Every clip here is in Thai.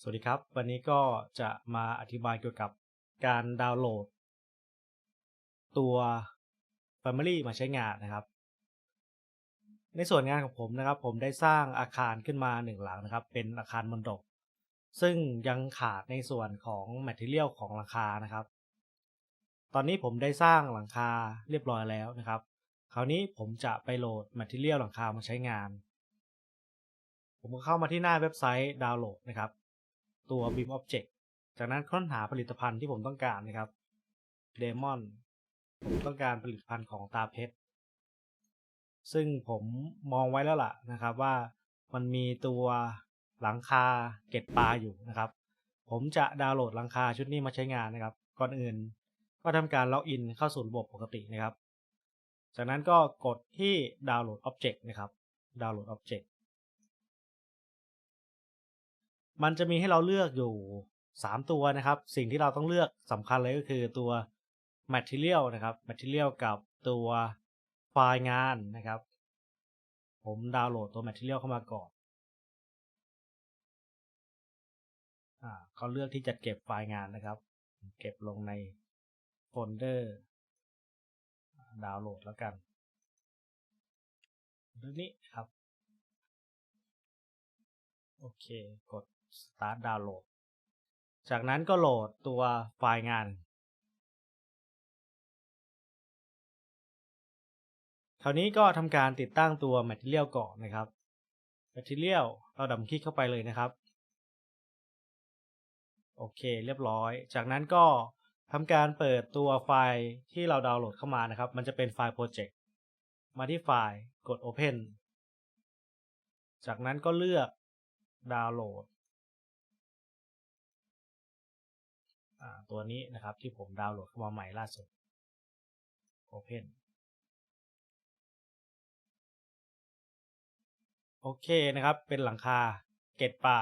สวัสดีครับ วันนี้ก็จะมาอธิบายเกี่ยวกับการดาวน์โหลด ตัว Family มาใช้งานนะครับ ในส่วนงานของผมนะครับ ผมได้สร้างอาคารขึ้นมาหนึ่งหลังนะครับ เป็นอาคารมนดบซึ่งยังขาดในส่วนของ Material ของหลังคานะครับ ตอนนี้ผมได้สร้างหลังคาเรียบร้อยแล้วนะครับ คราวนี้ผมจะไปโหลด Material หลังคามาใช้งาน ผมก็เข้ามาที่หน้าเว็บไซต์ดาวน์โหลดนะครับ ตัว Beam Object จากนั้นค้นหาผลิตภัณฑ์ที่ผมต้องการนะครับ Demon ผมต้องการผลิตภัณฑ์ของตาเพชร ซึ่งผมมองไว้แล้วล่ะนะครับว่ามันมีตัวหลังคาเก็ดปลาอยู่นะครับ ผมจะดาวน์โหลดหลังคาชุดนี้มาใช้งานนะครับ ก่อนอื่นก็ทำการล็อกอินเข้าสู่ระบบปกตินะครับ จากนั้นก็กดที่ดาวน์โหลด Object นะครับดาวน์โหลด Object มันจะมีให้เราเลือกอยู่ 3 ตัวนะครับ สิ่งที่เราต้องเลือกสำคัญเลยก็คือตัว Material นะครับ Material กับตัวไฟล์งานนะครับ ผมดาวน์โหลดตัว Material เข้ามาก่อนอ่าก็เลือกที่จะเก็บไฟล์งานนะครับ เก็บลงในโฟลเดอร์ดาวน์โหลดแล้วกันเรื่องนี้ครับ โอเค กด start download จากนั้นก็โหลดตัวไฟล์งาน คราวนี้ก็ทำการติดตั้งตัว Material ก่อนนะครับ Material เราดับคลิกเข้าไปเลยนะครับ โอเคเรียบร้อย จากนั้นก็ทำการเปิดตัวไฟล์ที่เราดาวน์โหลดเข้ามานะครับ มันจะเป็นไฟล์โปรเจกต์มาที่ไฟล์กด Open จากนั้นก็เลือกดาวน์โหลด ตัวนี้นะครับที่ผมดาวน์โหลดเข้ามาใหม่ล่าสุด Open โอเคนะครับ เป็นหลังคาเกตปลา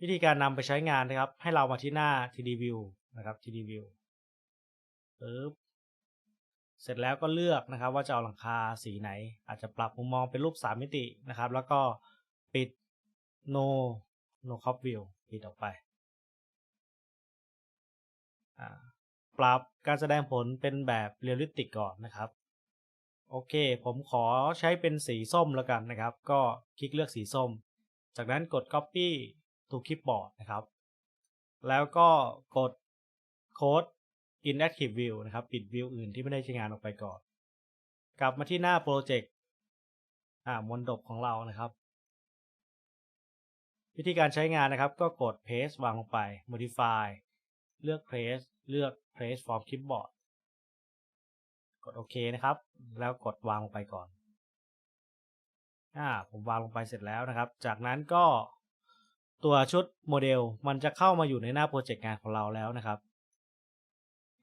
วิธีการนำไปใช้งานนะครับ ให้เรามาที่หน้า TD View นะครับ TD View ปึ๊บเสร็จแล้วก็เลือกนะครับ ว่าจะเอาหลังคาสีไหน อาจจะปรับมุมมองเป็นรูป 3 มิตินะครับ แล้วก็ปิด no no crop view ปิดออกไป ปรับการแสดงผลเป็นแบบเรียลลิติกก่อนนะครับ โอเค ผมขอใช้เป็นสีส้มแล้วกันนะครับ ก็คลิกเลือกสีส้ม จากนั้นกด copy to clipboard นะครับ แล้วก็กด code inactive view นะครับ ปิดวิวอื่นที่ไม่ได้ใช้งานออกไปก่อน กลับมาที่หน้าโปรเจกต์อ่ามนดบของเรานะครับ วิธีการใช้งานนะครับ ก็กด paste วางลงไป modify เลือก place เลือก place from clipboard กดโอเคนะครับ แล้วกดวางลงไปก่อน อ่า ผมวางลงไปเสร็จแล้วนะครับ จากนั้นก็ตัวชุดโมเดลมันจะเข้ามาอยู่ในหน้าโปรเจกต์งานของเราแล้วนะครับ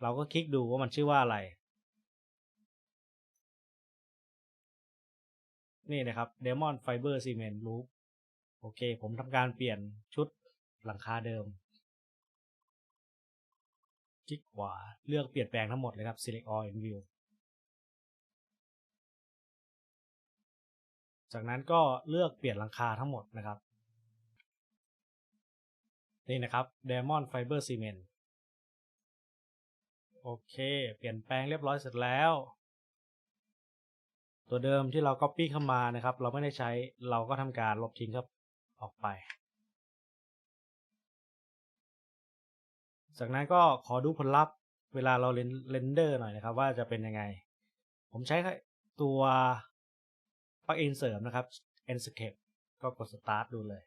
เราก็คลิกดูว่ามันชื่อว่าอะไร นี่นะครับ Demon Fiber Cement Roof โอเค ผมทำการเปลี่ยนชุดหลังคาเดิม คลิกขวาเลือกเปลี่ยนแปลงทั้งหมดเลยครับ Select All in View จากนั้นก็เลือกเปลี่ยนหลังคาทั้งหมดนะครับ นี่นะครับ Diamond Fiber Cement โอเค เปลี่ยนแปลงเรียบร้อยเสร็จแล้ว ตัวเดิมที่เรา Copy เข้ามานะครับ เราไม่ได้ใช้เราก็ทำการลบทิ้งครับออกไป จากนั้นก็ขอดูผลลัพธ์เวลาเราเรนเดอร์หน่อยนะครับ ว่าจะเป็นยังไง ผมใช้ตัวปลั๊กอินเสริมนะครับ Enscape ก็กด Start ดูเลย